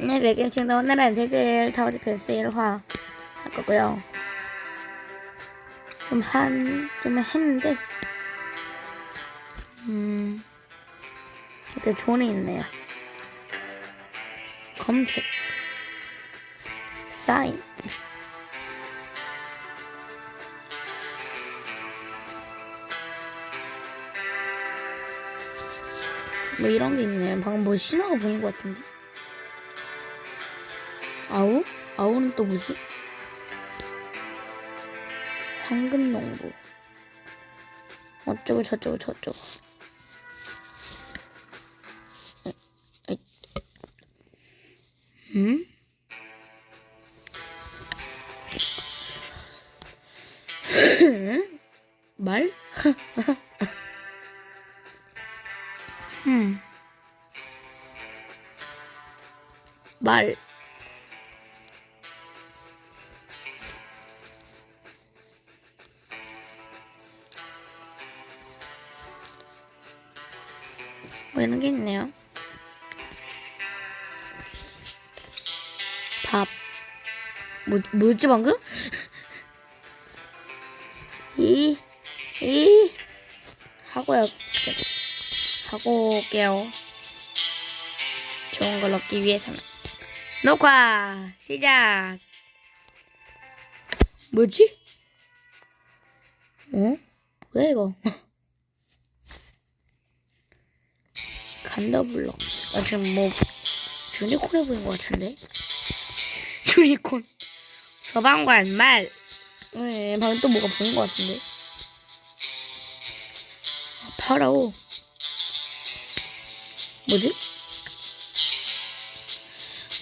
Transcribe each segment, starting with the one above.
네, 매김치는 오늘은 제들 타워 디펜스 1화 할 거고요. 좀 한, 좀 했는데, 음, 이렇게 존이 있네요. 검색, 사인, 뭐 이런 게 있네요. 방금 뭐 신호가 보인 것 같은데. 아우? 아우는 또 뭐지? 황금농부. 어쩌고 저쩌고 저쩌고. 에, 뭐, 뭐였지 방금? 이, 이, 하고요. 하고 올게요. 좋은 걸 얻기 위해서는. 녹화, 시작. 뭐지? 어? 뭐야, 이거? 간다블럭. 아, 지금 뭐, 유니콘 해보인 것 같은데? 유니콘. 서방관, 말. 네, 방금 또 뭐가 보인 것 같은데? 아, 파라오. 뭐지?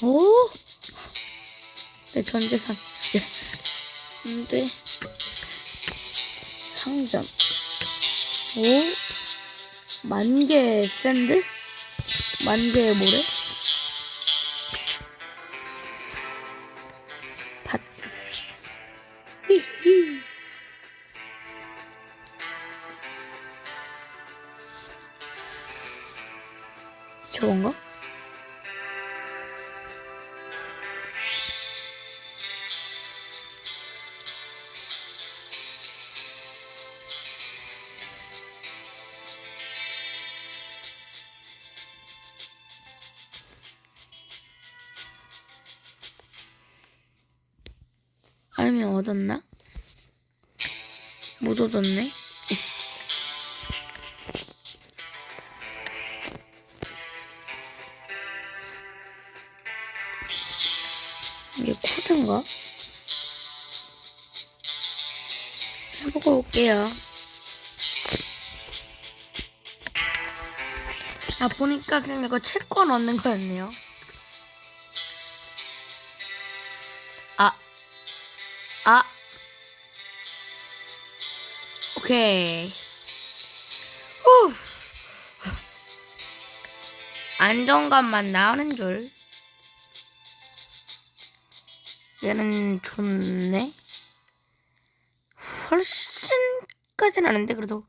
오! 내 전재산. 안 돼. 상점. 오? 만개 샌드? 만개 모래? 얻었나? 못 얻었네. 이게 코드인가? 해보고 올게요. 아, 보니까 그냥 이거 채권 얻는 거였네요. 오케이. 후. 안정감만 나오는 줄. 얘는 좋네. 훨씬까지는 아닌데 그래도.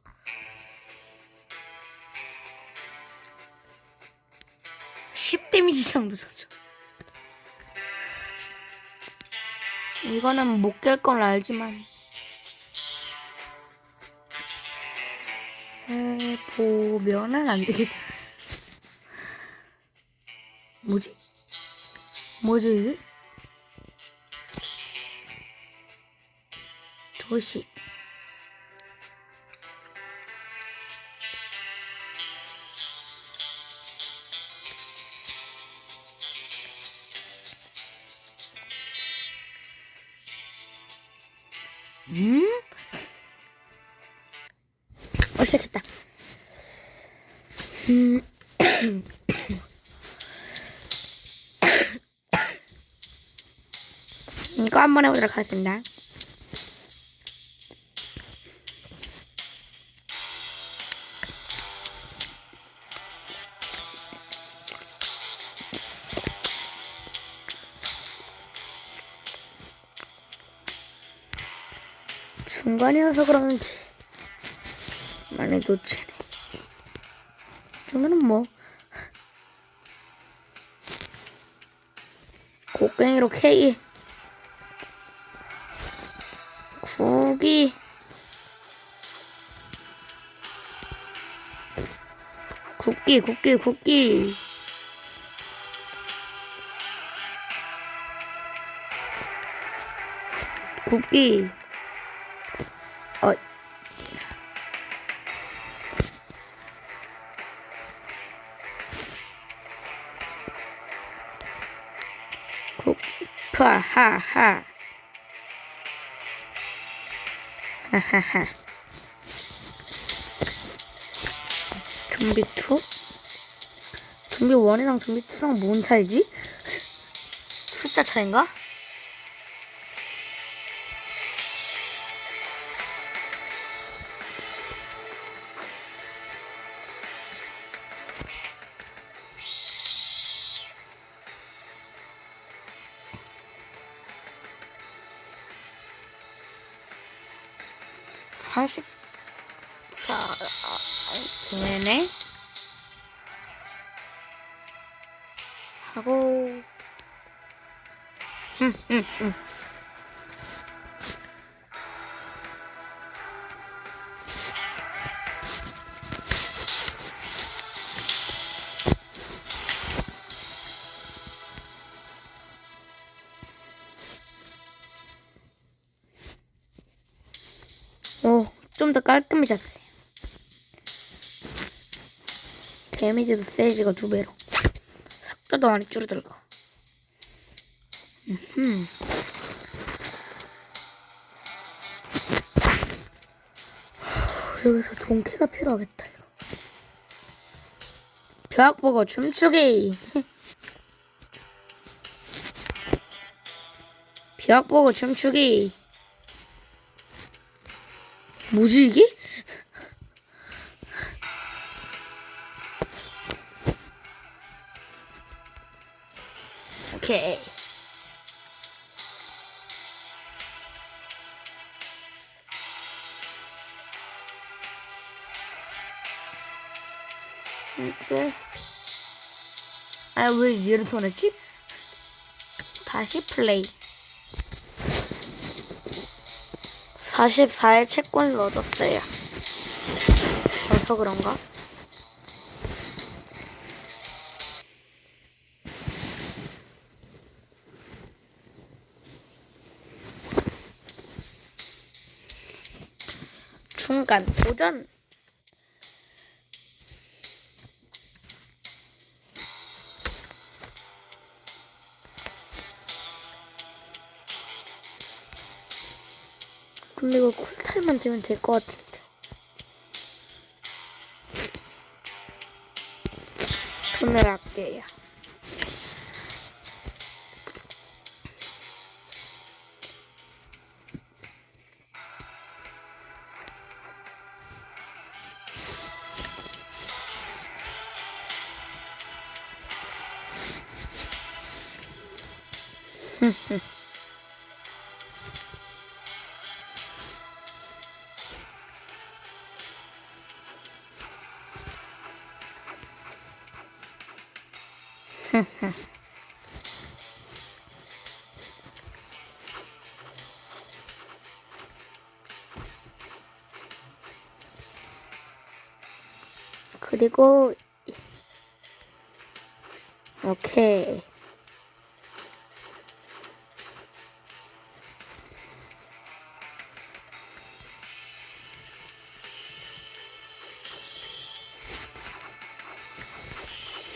(10 데미지) 정도 줬죠. 이거는 못깰건 알지만 해보면은 안 되겠다. 뭐지? 뭐지? 도시 이거 한번 해보도록 하겠습니다. 중간이어서 그런지 많이 놓치네. 이 정도는 뭐 곡괭이로 K. 국이. 국기, 국기, 국기. 국기. 파, 하, 하. 하하하. 좀비 2? 좀비 1이랑 좀비 2랑 뭔 차이지? 숫자 차인가? 사십 사 되네 하고 음 음 음 깔끔해졌어요. 데미지도 세지가 두 배로. 속도도 많이 줄어들고. 음. 여기서 동키가 필요하겠다, 이거. 벽 보고 춤추기. 벽 보고 춤추기. 뭐지 이게? 오케이. 그래. 아, 왜 얘를 손했지? 다시 플레이. 44의 채권을 얻었어요. 벌써 그런가? 중간 도전. 근데 이거 쿨타임만 되면 될 것 같은데. 돈을 아껴요. 그리고 오케이.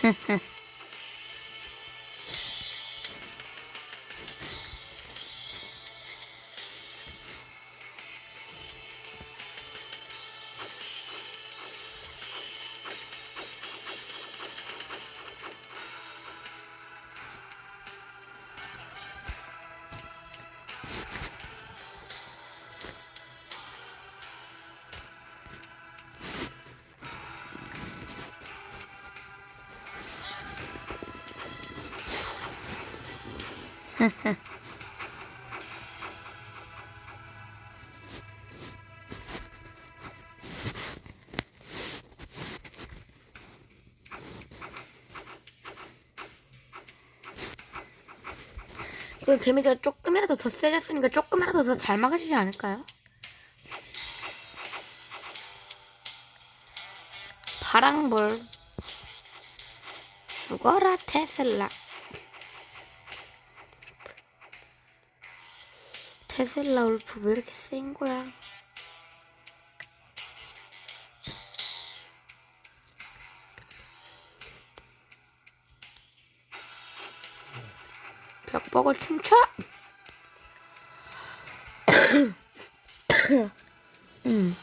그럼 데미지가 조금이라도 더 세졌으니까 조금이라도 더 잘 막으시지 않을까요? 파랑불 죽어라 테슬라 테슬라 울프 왜 이렇게 센 거야? 벽보고 춤춰! 음.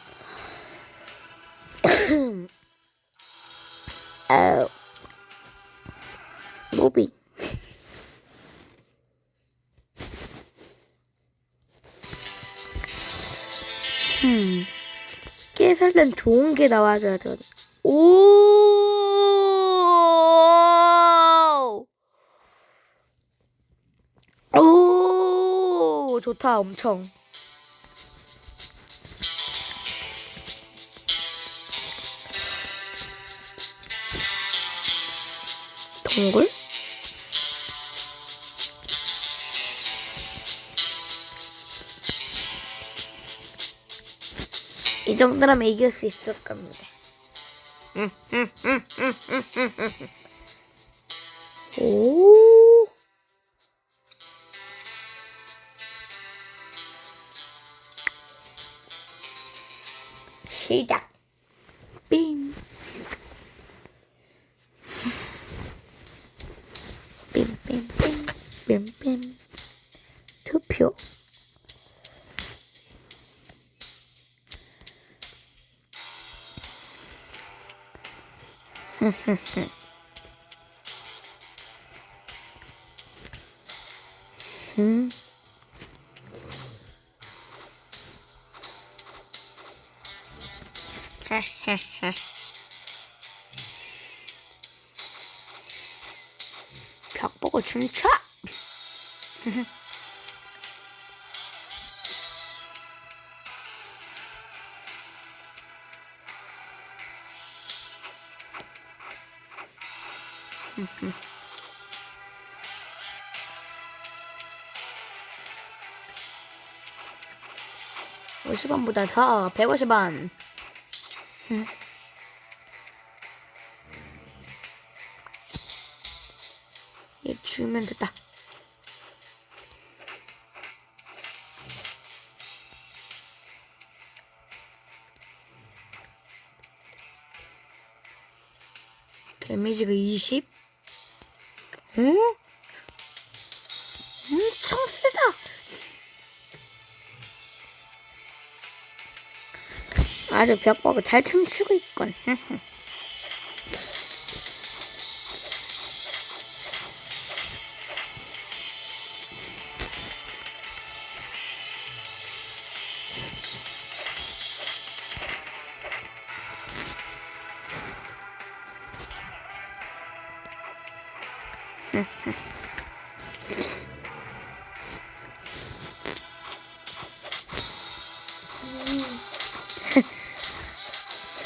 땐 좋은 게 나와줘야 돼. 오! 오! 좋다, 엄청. 동굴? 이 정도라면 이길 수 있을 겁니다. 오. 음. 헤헤헤 벽 보고 춤춰! 오십 원보다 더, 150원. 얘 주면 됐다. 데미지가 20? 어? 엄청 세다! 아주 벽보고 잘 춤추고 있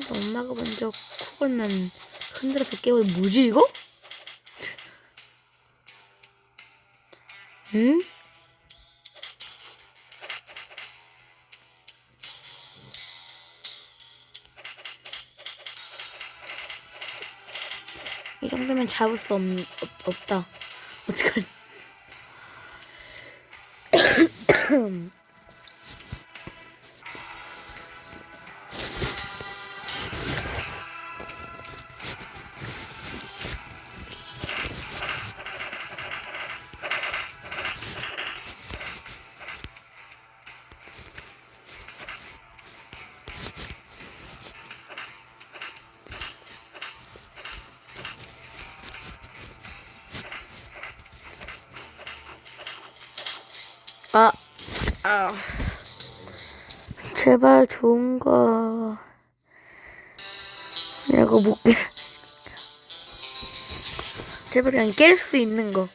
건. 엄마가 먼저 코골면 흔들어서 깨워. 뭐지 이거? 응? 이 정도면 잡을 수 없, 없, 없다. 어떡하지? 아. 제발 좋은 거. 이거 못 깨. 제발 그냥 깰 수 있는 거.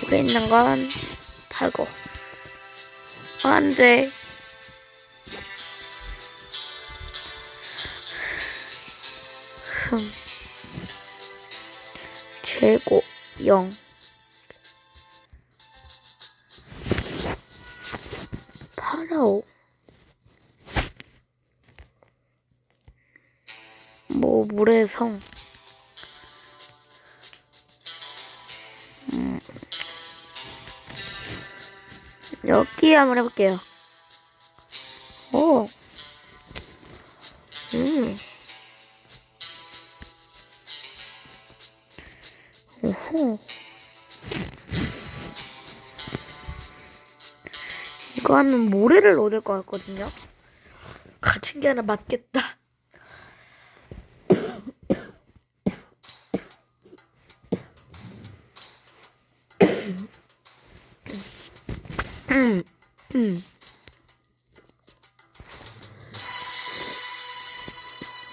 두 개 있는 건 팔고. 안 돼. 최고 0. 파라오. 뭐 물의 성. 음. 여기 한번 해볼게요. 오. 음. 오호. 이거 하면 모래를 얻을 것 같거든요. 같은 게 하나 맞겠다.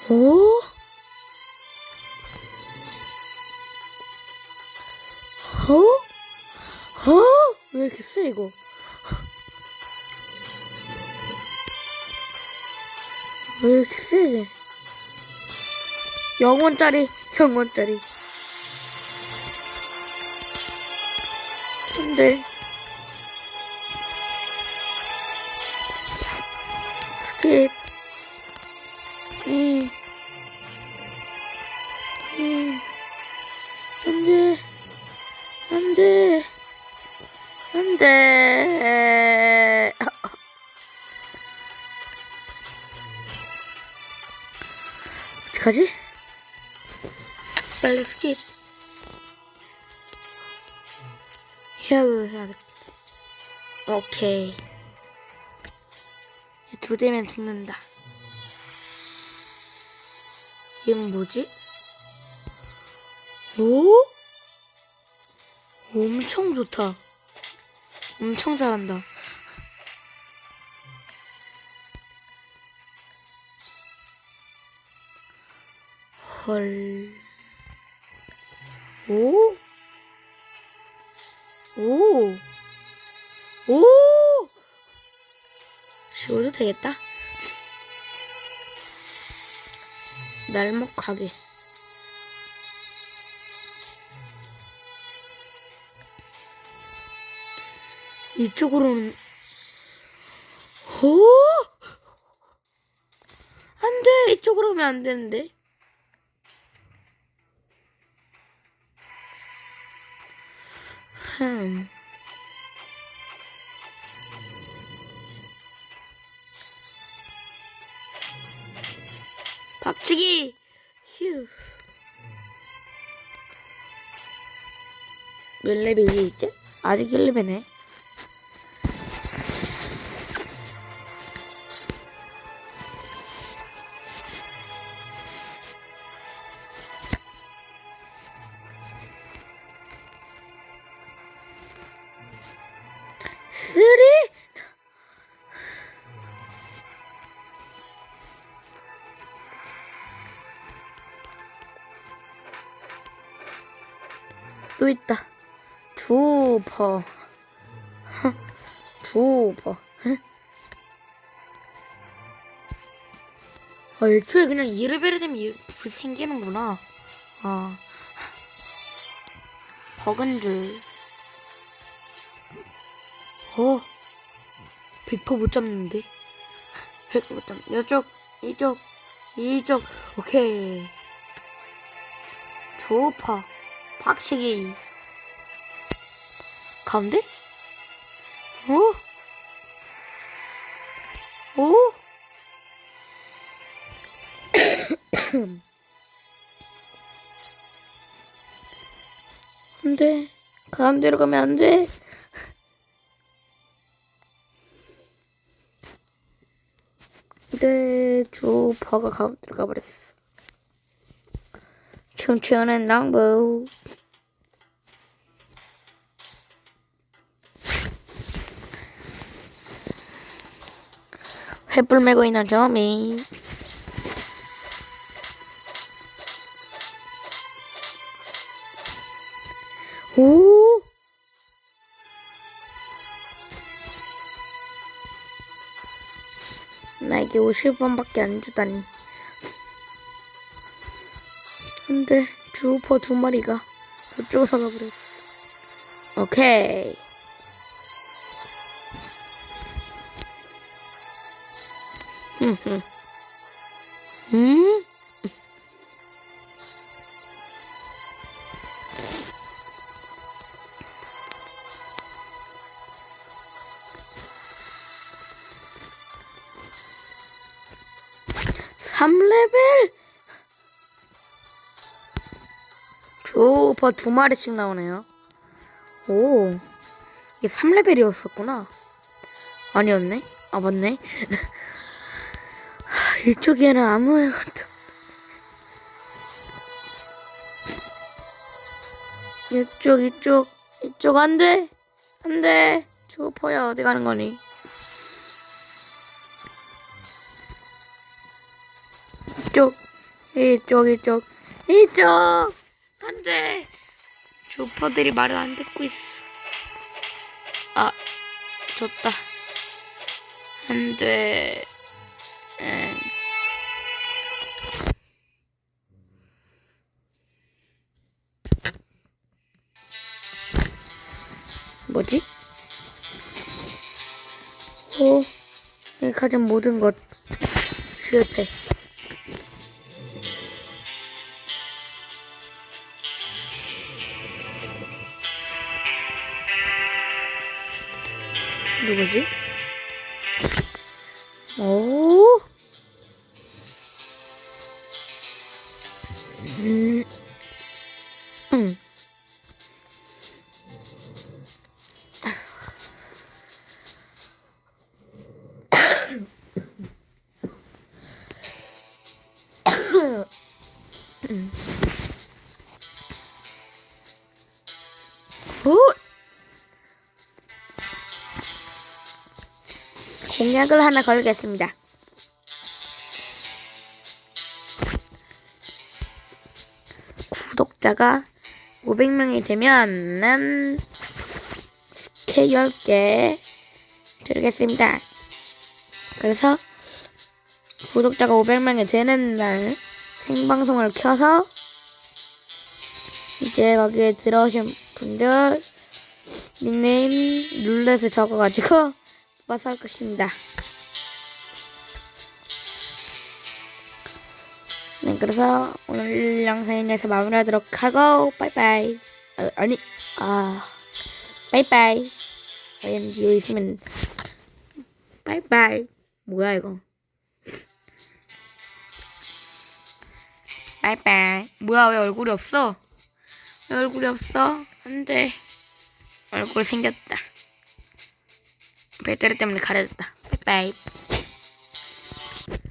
오? 이거? 왜 이렇게 세지? 영원짜리, 영원짜리. 근데 스킵. 음. 음. 안 돼. 안 돼. 안 돼. 어떡하지? 빨리 스킵. 해야 해야겠다. 오케이. 두 대면 죽는다. 이건 뭐지? 오? 엄청 좋다. 엄청 잘한다. 헐. 오? 오? 오? 쉬어도 되겠다. 날먹하게. 이쪽으로는 오? 안 돼. 이쪽으로 오면 안 되는데. 흠. 박치기. 휴. 몇 레벨이 있지? 아직 1레벨네. 두퍼. 두퍼. 아, 애초에 그냥 이르베르 되면 이- 불 생기는구나. 아. 버근 줄. 어. 100%못 잡는데? 100%못 잡. 이쪽, 이쪽, 이쪽. 오케이. 주파. 박치기. 가운데? 어? 오? 안 돼. 가운데로 가면 안 돼. 네, 주퍼가 가운데로 가버렸어. 춤추는 농부. 횃불 메고 있는 조미. 오! 나에게 50원밖에 안 주다니. 근데 주우퍼 두 마리가 저쪽으로 가버렸어. 오케이. 음? 삼레벨 주우퍼 두 마리씩 나오네요. 오, 이게 3레벨이었었구나. 아니었네? 아, 맞네. 하, 이쪽에는 아무 애것도. 이쪽, 이쪽, 이쪽 안 돼. 안 돼. 주우퍼야, 어디 가는 거니? 이쪽, 이쪽, 이쪽, 이쪽! 안 돼! 주퍼들이 말을 안 듣고 있어. 아, 졌다. 안 돼. 오, 이 가진 모든 것 실패. 누구지? 오. 음. 음. 공약을 하나 걸겠습니다. 구독자가 500명이 되면 난 스케 10개 드리겠습니다. 그래서 구독자가 500명이 되는 날 생방송을 켜서 이제 거기에 들어오신 분들 닉네임 룰렛을 적어가지고 뽑아서 할 것입니다. 네, 그래서 오늘 영상은 여기서 마무리하도록 하고 빠이빠이. 아, 아니, 아, 빠이빠이. 과연 여기 있으면 빠이빠이. 뭐야 이거? 빠이빠이. 뭐야 왜 얼굴이 없어? 왜 얼굴이 없어? 안돼. 얼굴 생겼다. 배터리 때문에 가려졌다. 빠이빠이.